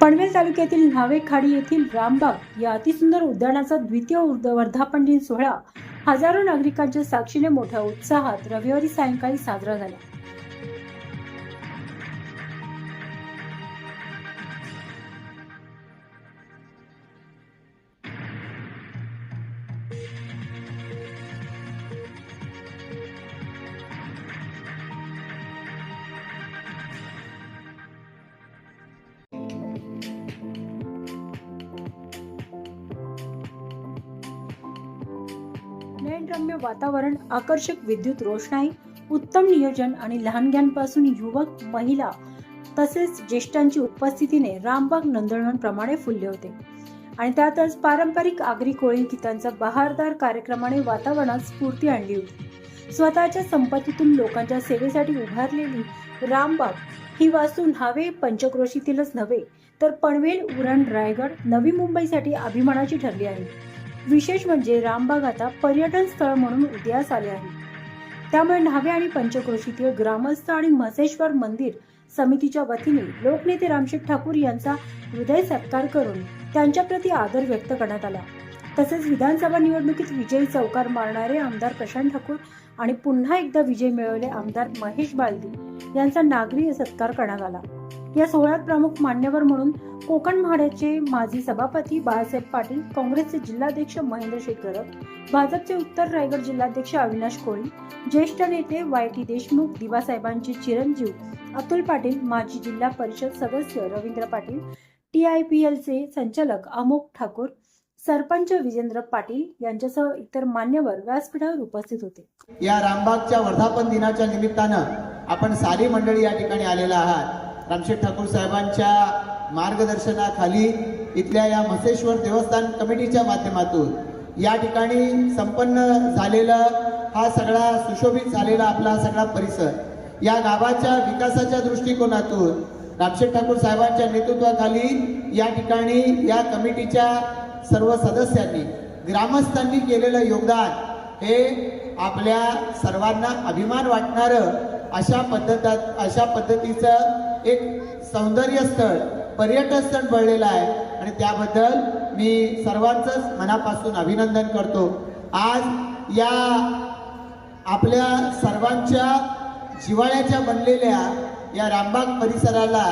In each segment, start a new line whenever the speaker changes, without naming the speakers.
पनवेल तालुक्यातील न्हावे खाडी येथील रामबाग या अतिसुंदर उद्यानाचा द्वितीय उर्द- वर्धापन दिन सोहळा हजारो नागरिकांच्या साक्षीने मोठ्या उत्साहात रविवारी सायंकाळी साजरा झाला. नयनरम्य वातावरण आकर्षक विद्युत रोषणाई उत्तम नियोजन आणि लहानग्यांपासून युवक महिला तसेच ज्येष्ठांची उपस्थितीने रामबाग नंदनवनप्रमाणे फुलले होते. आणि त्यातच पारंपरिक आगरी कोळी गीतांचा बहारदार कार्यक्रमाने वातावरणात स्फूर्ती आणली होती. स्वतःच्या संपत्तीतून लोकांच्या सेवेसाठी उभारलेली रामबाग ही वास्तू न्हावे पंचक्रोशीतीलच नव्हे तर पनवेल उरण रायगड नवी मुंबईसाठी अभिमानाची ठरली आहे. विशेष म्हणजे रामबाग आता पर्यटन स्थळ म्हणून उदयास आले आहे. त्यामुळे न्हावे आणि पंचक्रोशीतील ग्रामस्थ आणि म्हसेश्वर मंदिर समितीच्या वतीने लोकनेते रामशेठ ठाकूर यांचा हृदय सत्कार करून त्यांच्याप्रती आदर व्यक्त करण्यात आला. तसेच विधानसभा निवडणुकीत विजयी चौकार मारणारे आमदार प्रशांत ठाकूर आणि पुन्हा एकदा विजय मिळवले आमदार महेश बालदी यांचा नागरी सत्कार करण्यात आला. या सोहळ्यात प्रमुख मान्यवर म्हणून कोकण म्हाड्याचे माजी सभापती बाळासाहेब पाटील काँग्रेसचे जिल्हाध्यक्ष महेंद्र शेखर भाजपचे उत्तर रायगड जिल्हाध्यक्ष अविनाश कोळी ज्येष्ठ नेते वाय टी देशमुख दिवासाहेबांचे चिरंजीव अतुल पाटील माजी जिल्हा परिषद सदस्य Ravindra Patil T I P एलचे संचालक अमोक ठाकूर सरपंच विजेंद्र पाटील यांच्यासह इतर मान्यवर व्यासपीठावर उपस्थित होते.
या रामबागच्या वर्धापन दिनाच्या निमित्तानं आपण सारी मंडळी या ठिकाणी आलेला आहात. रामशेठ ठाकूर साहेबांच्या मार्गदर्शनाखाली इथल्या या म्हसेश्वर देवस्थान कमिटीच्या माध्यमातून या ठिकाणी संपन्न झालेला हा सगळा सुशोभित झालेला आपला हा सगळा परिसर या गावाच्या विकासाच्या दृष्टिकोनातून रामशेठ ठाकूर साहेबांच्या नेतृत्वाखाली या ठिकाणी या कमिटीच्या सर्व सदस्यांनी ग्रामस्थांनी केलेलं योगदान हे आपल्या सर्वांना अभिमान वाटणारं अशा पद्धतात अशा पद्धतीचं एक सौंदर्य स्थळ पर्यटन स्थळ बनलेलं आहे. आणि त्याबद्दल मी सर्वांचंच मनापासून अभिनंदन करतो. आज या आपल्या सर्वांच्या जिवाळ्याच्या बनलेल्या या रामबाग परिसराला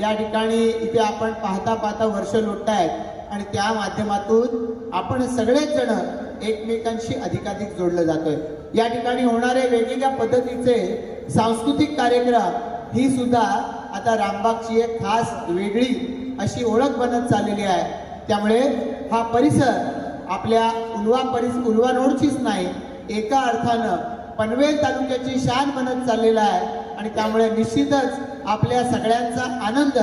या ठिकाणी इथे आपण पाहता पाहता वर्ष लोटतायत. आणि त्या माध्यमातून आपण सगळेच जण एकमेकांशी अधिकाधिक जोडलं जातोय. या ठिकाणी होणारे वेगवेगळ्या पद्धतीचे सांस्कृतिक कार्यक्रम ही सुद्धा आता रामबागची एक खास वेगळी अशी ओळख बनत चाललेली आहे. त्यामुळे हा परिसर आपल्या उलवा परिस उलवानोडचीच नाही एका अर्थानं पनवेल तालुक्याची शान बनत चाललेला आहे आणि त्यामुळे निश्चितच आपल्या सगळ्यांचा आनंद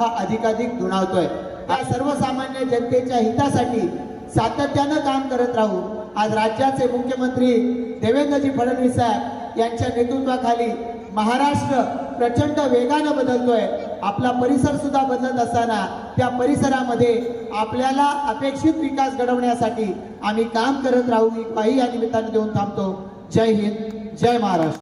हा अधिकाधिक दुणावतोय. या सर्वसामान्य जनतेच्या हितासाठी सातत्यानं काम करत राहू आज राज्याचे मुख्यमंत्री देवेंद्रजी फडणवीस साहेब यांच्या नेतृत्वाखाली महाराष्ट्र प्रचंड वेगानं बदलतोय. आपला परिसर सुद्धा बदलत असताना त्या परिसरामध्ये आपल्याला अपेक्षित विकास घडवण्यासाठी आम्ही काम करत राहू ही ग्वाही या निमित्ताने देऊन थांबतो. जय हिंद जय महाराष्ट्र.